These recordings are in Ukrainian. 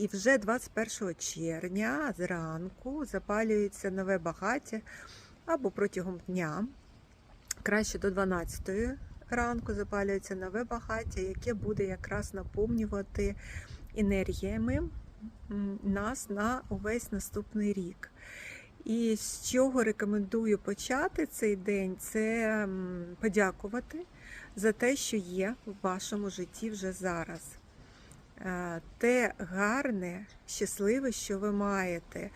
І вже 21 червня зранку запалюється нове багаття або протягом дня. Краще до 12 ранку запалюється нове багаття, яке буде якраз наповнювати енергіями нас на увесь наступний рік. І з чого рекомендую почати цей день, це подякувати за те, що є в вашому житті вже зараз. Е, Те гарне, щасливе, що ви маєте,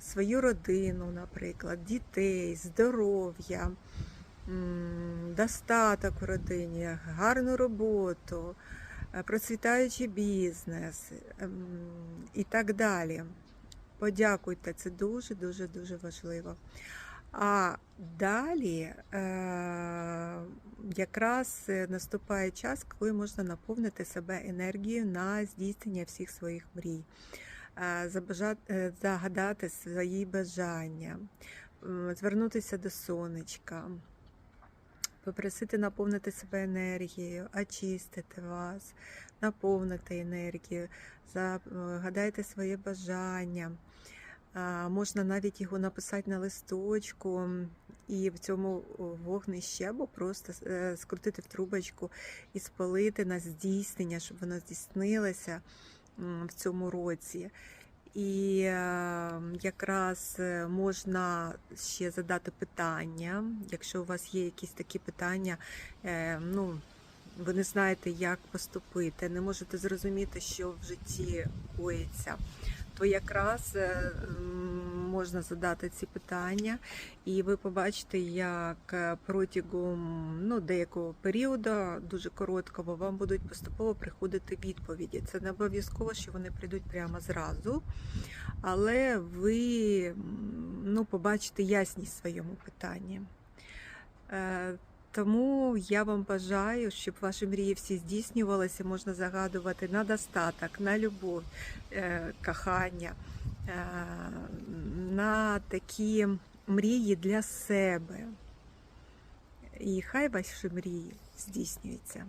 свою родину, наприклад, дітей, здоров'я, достаток в родині, гарну роботу, е, процвітаючий бізнес ем, і так далі. Подякуйте, це дуже дуже дуже важливо. А далі е, якраз е, наступає час, коли можна наповнити себе енергією на здійснення всіх своїх мрій, е, загадати свої бажання, звернутися до сонечка, попросити наповнити себе енергією, очистити вас, наповнити енергію, загадайте своє бажання. Можна навіть його написати на листочку і в цьому вогнищі або просто е, скрутити в трубочку і спалити на здійснення, щоб воно здійснилося в цьому році. І е, якраз е, можна ще задати питання, якщо у вас є якісь такі питання, ну, ви не знаєте, як поступити, не можете зрозуміти, що в житті коїться, то якраз е, можна задати ці питання, і ви побачите, як е, протягом ну, деякого періоду, дуже короткого, вам будуть поступово приходити відповіді. Це не обов'язково, що вони прийдуть прямо зразу, але ви ну, побачите ясність в своєму питанні. Тому я вам бажаю, щоб ваші мрії всі здійснювалися, можна загадувати на достаток, на любов, е, кохання, е, на такі мрії для себе. І хай ваші мрії здійснюються.